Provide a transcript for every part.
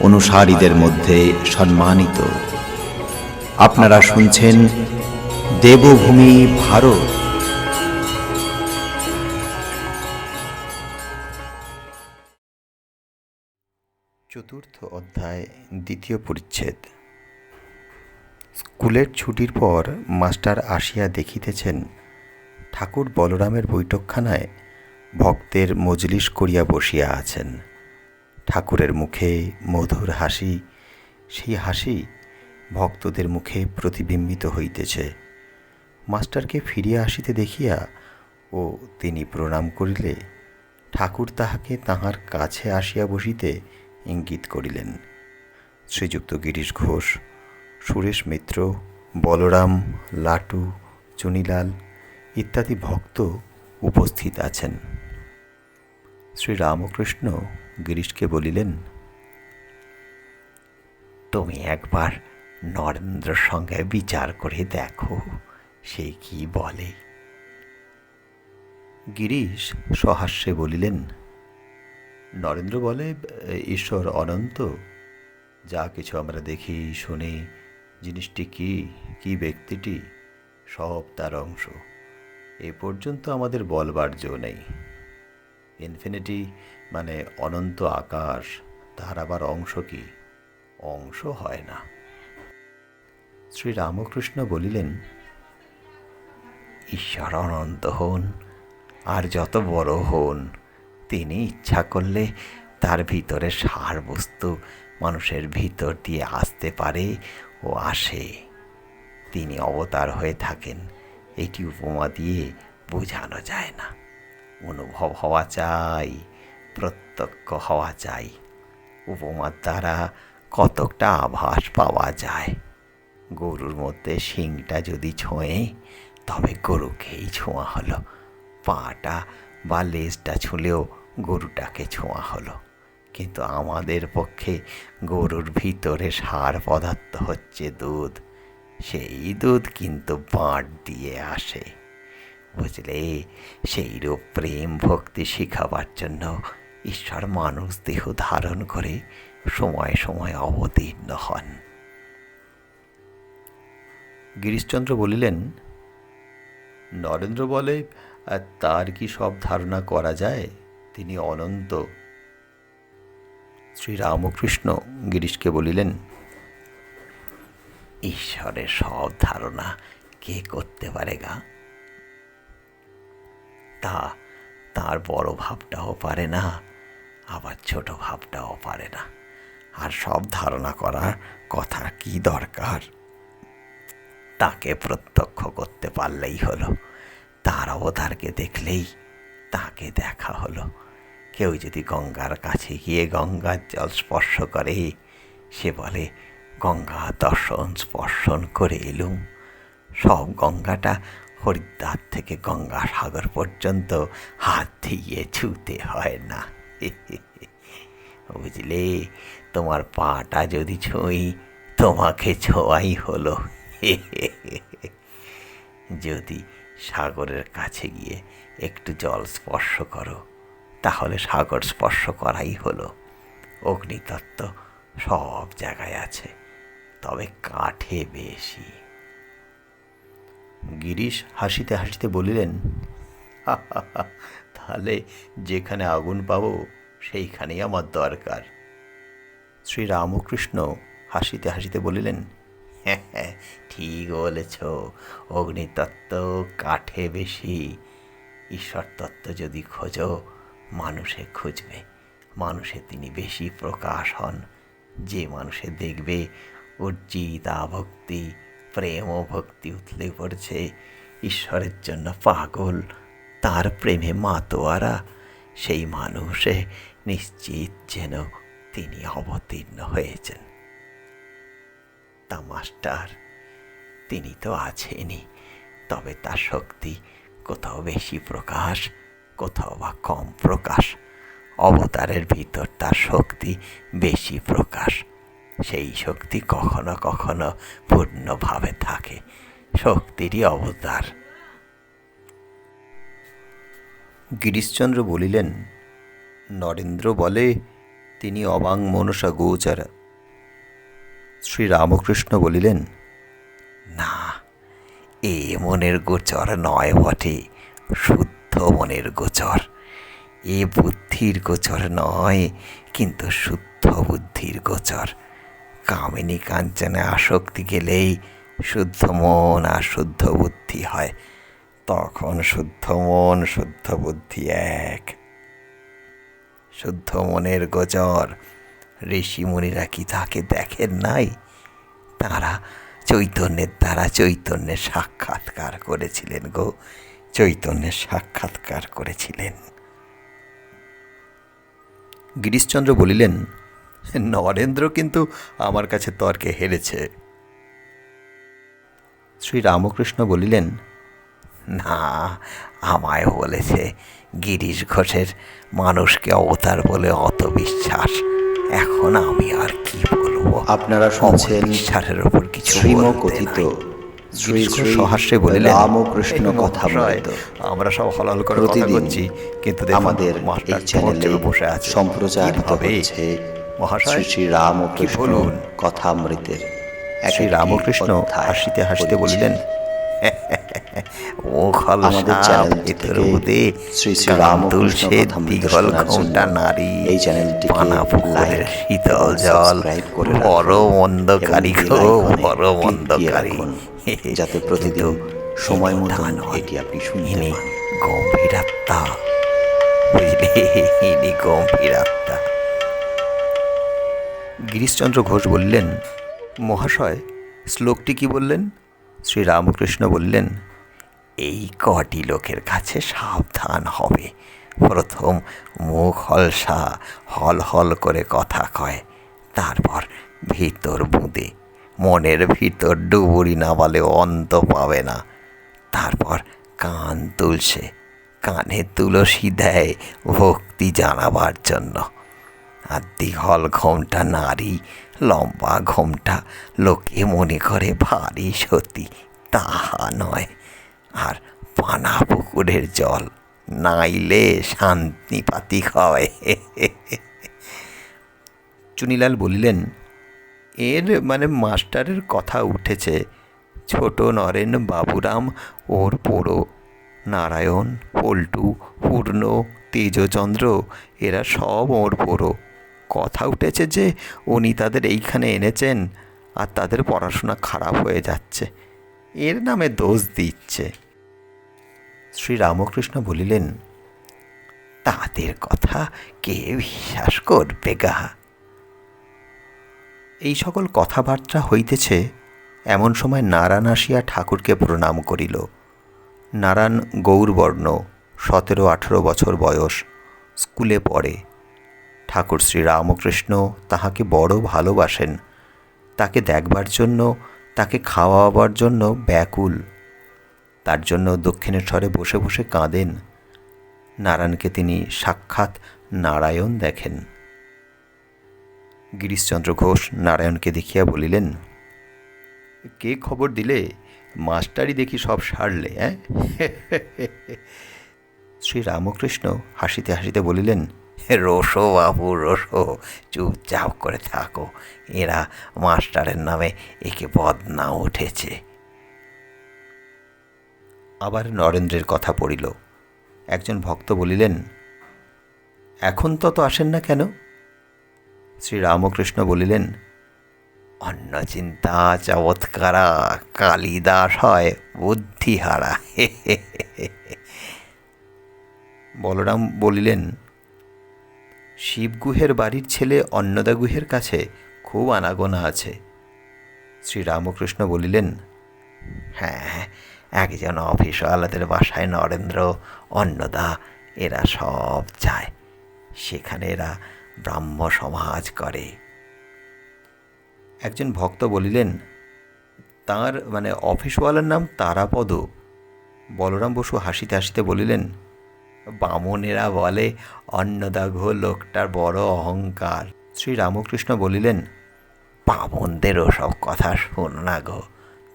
অনুসারীদের মধ্যে সম্মানিত। আপনারা শুনছেন দেবভূমি ভারত। চতুর্থ অধ্যায়, দ্বিতীয় পরিচ্ছেদ। স্কুলের ছুটির পর মাস্টার আসিয়া দেখিতেছেন, ঠাকুর বলরামের বৈঠকখানায় ভক্তের মজলিস করিয়া বসিয়া আছেন। ঠাকুরের মুখে মধুর হাসি, সেই হাসি ভক্তদের মুখে প্রতিবিম্বিত হইতেছে। মাস্টারকে ফিরিয়া আসিতে দেখিয়া ও তিনি প্রণাম করিলে, ঠাকুর তাহাকে তাহার কাছে আসিয়া বসিতে ইঙ্গিত করিলেন। শ্রীযুক্ত গিরিশ ঘোষ, সুরেশ মিত্র, বলরাম, লাটু, চুনিলাল ইত্যাদি ভক্ত উপস্থিত আছেন। শ্রী রামকৃষ্ণ গিরিশকে বলিলেন, তুমি একবার নরেন্দ্রর সঙ্গে বিচার করে দেখো, সে কি বলে? গিরিশ সহাস্যে বলিলেন, নরেন্দ্র বলে, ঈশ্বর অনন্ত। যা কিছু আমরা দেখি, শুনি, জিনিসটি কি কি ব্যক্তিটি, সব তার অংশ। এ পর্যন্ত আমাদের বলবার জো নেই। ইনফিনিটি মানে অনন্ত আকাশ, তার আবার অংশ কি? অংশ হয় না। শ্রী রামকৃষ্ণ বলিলেন, ঈশ্বর অনন্ত হন, আর যত বড় হন, তিনি ইচ্ছা করলে তার ভিতরে সার বস্তু মানুষের ভিতর দিয়ে আসতে পারে ও আসে। তিনি অবতার হয়ে থাকেন, এটি উপমা দিয়ে বোঝানো যায় না। অনুভব হওয়া চাই প্রত্যক্ষ হওয়া চাই উপমার দ্বারা কতকটা আভাস পাওয়া যায় গরুর মধ্যে শিংটা যদি ছোঁয়ে, তবে গরুকেই ছোঁয়া হলো। পাটা বা লেজটা ছুঁলেও গরুটাকে ছোঁয়া হলো। কিন্তু আমাদের পক্ষে গরুর ভিতরে সার পদার্থ হচ্ছে দুধ। সেই দুধ কিন্তু বাঁট দিয়ে আসে। বুঝলে? সেইরূপ প্রেম ভক্তি শিখাবার জন্য ঈশ্বর মানুষ দেহ ধারণ করে সময় সময় অবতীর্ণ হন। গিরিশচন্দ্র বলিলেন, নরেন্দ্র বলে, তার কি সব ধারণা করা যায়? তিনি অনন্ত। শ্রীরামকৃষ্ণ গিরিশকে বলিলেন, ঈশ্বরের সব ধারণা কে করতে পারে গা? তা, তার বড় ভাবটাও পারে না, আবার ছোট ভাবটাও পারে না। আর সব ধারণা করার কথা কি দরকার? তাকে প্রত্যক্ষ করতে পারলেই হলো। তার অবতারকে দেখলেই তাকে দেখা হলো। কেউ যদি গঙ্গার কাছে গিয়ে গঙ্গার জল স্পর্শ করে, সে বলে, গঙ্গা দর্শন স্পর্শন করে এলুম। সব গঙ্গাটা হরিদ্বার থেকে গঙ্গা সাগর পর্যন্ত হাত দিয়ে ছুতে হয় না। বুঝলে? তোমার পাটা যদি ছুঁই, তোমাকে ছোঁয়াই হলো। যদি সাগরের কাছে গিয়ে একটু জল স্পর্শ করো, তাহলে সাগর স্পর্শ করাই হলো। অগ্নিতত্ত্ব সব জায়গায় আছে, তবে কাঠে বেশি। গিরিশ হাসিতে হাসিতে বলিলেন তাহলে যেখানে আগুন পাবো সেইখানেই আমার দরকার। শ্রী রামকৃষ্ণ হাসিতে হাসিতে বলিলেন হ্যাঁ ঠিক বলেছ, অগ্নিতত্ত্ব কাঠে বেশি। ঈশ্বর তত্ত্ব যদি খোঁজো, মানুষে খুঁজবে, মানুষে তিনি বেশি প্রকাশ হন। যে মানুষে দেখবে উজ্জিতা ভক্তি প্রেম ও ভক্তি উথলে পড়ছে ঈশ্বরের জন্য পাগল, তার প্রেমে মাতোয়ারা। সেই মানুষে নিশ্চিত যেন তিনি অবতীর্ণ হয়েছেন। তা মাস্টার তিনি তো আছেনই, তবে তার শক্তি কোথাও বেশি প্রকাশ, কোথাও বা কম প্রকাশ। অবতারের ভিতর তার শক্তি বেশি প্রকাশ। সেই শক্তি কখনো কখনো পূর্ণভাবে থাকে। শক্তিরই অবতার। গিরিশচন্দ্র বলিলেন, নরেন্দ্র বলে, তিনি অবাং মনসা গোচারা। শ্রীরামকৃষ্ণ বলিলেন, না, এ মনের গোচর নয় বটে, শুদ্ধ মনের গোচর। এ বুদ্ধির গোচর নয়, কিন্তু শুদ্ধ বুদ্ধির গোচর। কামিনী কাঞ্চনে আসক্তি গেলেই শুদ্ধ মন আর শুদ্ধ বুদ্ধি হয়। তখন শুদ্ধ মন, শুদ্ধ বুদ্ধি এক। শুদ্ধ মনের গোচর, ঋষি মুনিরা কি তাকে দেখেন নাই? তারা চৈতন্যের দ্বারা চৈতন্যের সাক্ষাৎকার করেছিলেন গো, চৈতন্যের সাক্ষাৎকার করেছিলেন। গিরিশচন্দ্র বলিলেন নরেন্দ্র কিন্তু আমার কাছে তর্কে হেরেছে শ্রী রামকৃষ্ণ বলিলেন না আমায় বলেছে গিরিশ ঘোষের মানুষকে অবতার বলে অত বিশ্বাস এখন আমি আর কি বলব আপনারা শুনছেন বিশ্বাসের ওপর কিছু কথিত। শ্রী সহাস্যে বলিলেন রামকৃষ্ণ "এই কথামৃত মহাশয়, আমরা সব হলাল করে কথা প্রতিদিন কিন্তু আমাদের মাস্টার চ্যানেলে বসে আছে সম্প্রচারিত? হচ্ছে মহাশয় শ্রী রামকৃষ্ণ? কথামৃতের শ্রী রামকৃষ্ণ হাসিতে হাসিতে বলিলেন ও খল আমাদের সাপ চ্যানেলটি ভিতর শ্রী শ্রী তুলসে কথামৃত দীঘল ঘোমটা নারী এই চ্যানেলটি পানা পুকুরের শীতল জল করে বড় মন্দকারী গো বড় মন্দকারী যাতে প্রতিদিন সময় ইনি মতো তা নয়। এটি আপনি পান। গম্ভীর আত্মা বুঝলে ইনি গম্ভীর আত্মা গিরিশচন্দ্র ঘোষ বললেন, মহাশয়, শ্লোকটি কি বললেন? শ্রী রামকৃষ্ণ বললেন, এই কটি লোকের কাছে সাবধান হবে। প্রথম মুখ হলসা, হল হল করে কথা কয়, তারপর ভিতর বুঁদে। মনের ভিতর ডুবুরি না বলে অন্ত পাবে না। তারপর কান তুলসে কানে তুলসী দেয় ভক্তি জানাবার জন্য। আর দীঘল ঘোমটা নারী, লম্বা ঘোমটা লোকে মনে করে ভারী সতী, তাহা নয়। আর পানা পুকুরের জল নাইলে শান্তিপাতি হয়। চুনিলাল বলিলেন, এর মানে মাস্টারের কথা উঠেছে। ছোট নরেন বাবুরাম, ওর পোড়ো নারায়ণ, পল্টু, পূর্ণ, তেজচন্দ্র, এরা সব ওর পোড়ো। কথা উঠেছে যে উনি তাদের এইখানে এনেছেন আর তাদের পড়াশোনা খারাপ হয়ে যাচ্ছে। এর নামে দোষ দিচ্ছে। শ্রী রামকৃষ্ণ বলিলেন, তাদের কথা কে বিশ্বাস করবে গা? এই সকল কথাবার্তা হইতেছে, এমন সময় নারায়ণ আসিয়া ঠাকুরকে প্রণাম করিল। নারায়ণ গৌরবর্ণ, সতেরো আঠেরো বছর বয়স, স্কুলে পড়ে। ঠাকুর শ্রী রামকৃষ্ণ তাহাকে বড় ভালোবাসেন। তাকে দেখবার জন্য, তাকে খাওয়াবার জন্য ব্যাকুল। তার জন্য দক্ষিণেশ্বরে বসে বসে কাঁদেন। নারায়ণকে তিনি সাক্ষাৎ নারায়ণ দেখেন। গিরিশচন্দ্র ঘোষ নারায়ণকে দেখিয়া বলিলেন, কে খবর দিলে? মাস্টারই দেখি সব সারলে হ্যাঁ শ্রী রামকৃষ্ণ হাসিতে হাসিতে বলিলেন রোসো বাবু, রোসো। চুপচাপ করে থাকো। এরা মাস্টারের নামে একে বদনাম উঠেছে। আবার নরেন্দ্রের কথা পড়িল। একজন ভক্ত বলিলেন, এখন তত আসেন না কেন? শ্রী রামকৃষ্ণ বলিলেন, অন্য চিন্তা, চমৎকারা, কালিদাস হয়, বুদ্ধিহারা। বলরাম বলিলেন শিবগুহের বাড়ির ছেলে অন্নদা গুহের কাছে খুব আনাগোনা আছে। শ্রীরামকৃষ্ণ বলিলেন হ্যাঁ একজন অফিসওয়ালাদের বাসায় নরেন্দ্র, অন্নদা, এরা সব যায়। সেখানে এরা ব্রাহ্ম সমাজ করে। একজন ভক্ত বলিলেন, তার মানে অফিসওয়ালার নাম তারাপদ। বলরাম বসু হাসিতে হাসিতে বলিলেন বামনেরা বলে অন্নদাঘ লোকটার বড় অহংকার। শ্রী রামকৃষ্ণ বলিলেন বামনদের ওসব কথা শোনো না গো।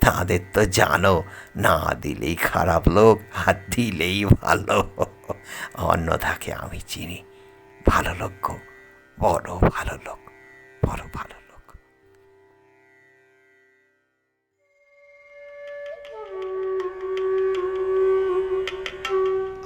তাঁদের তো জানো, না দিলেই খারাপ লোক, আর দিলেই ভালো। অন্নদাকে আমি চিনি। ভালো লোক গো, বড় ভালো লোক, বড় ভালো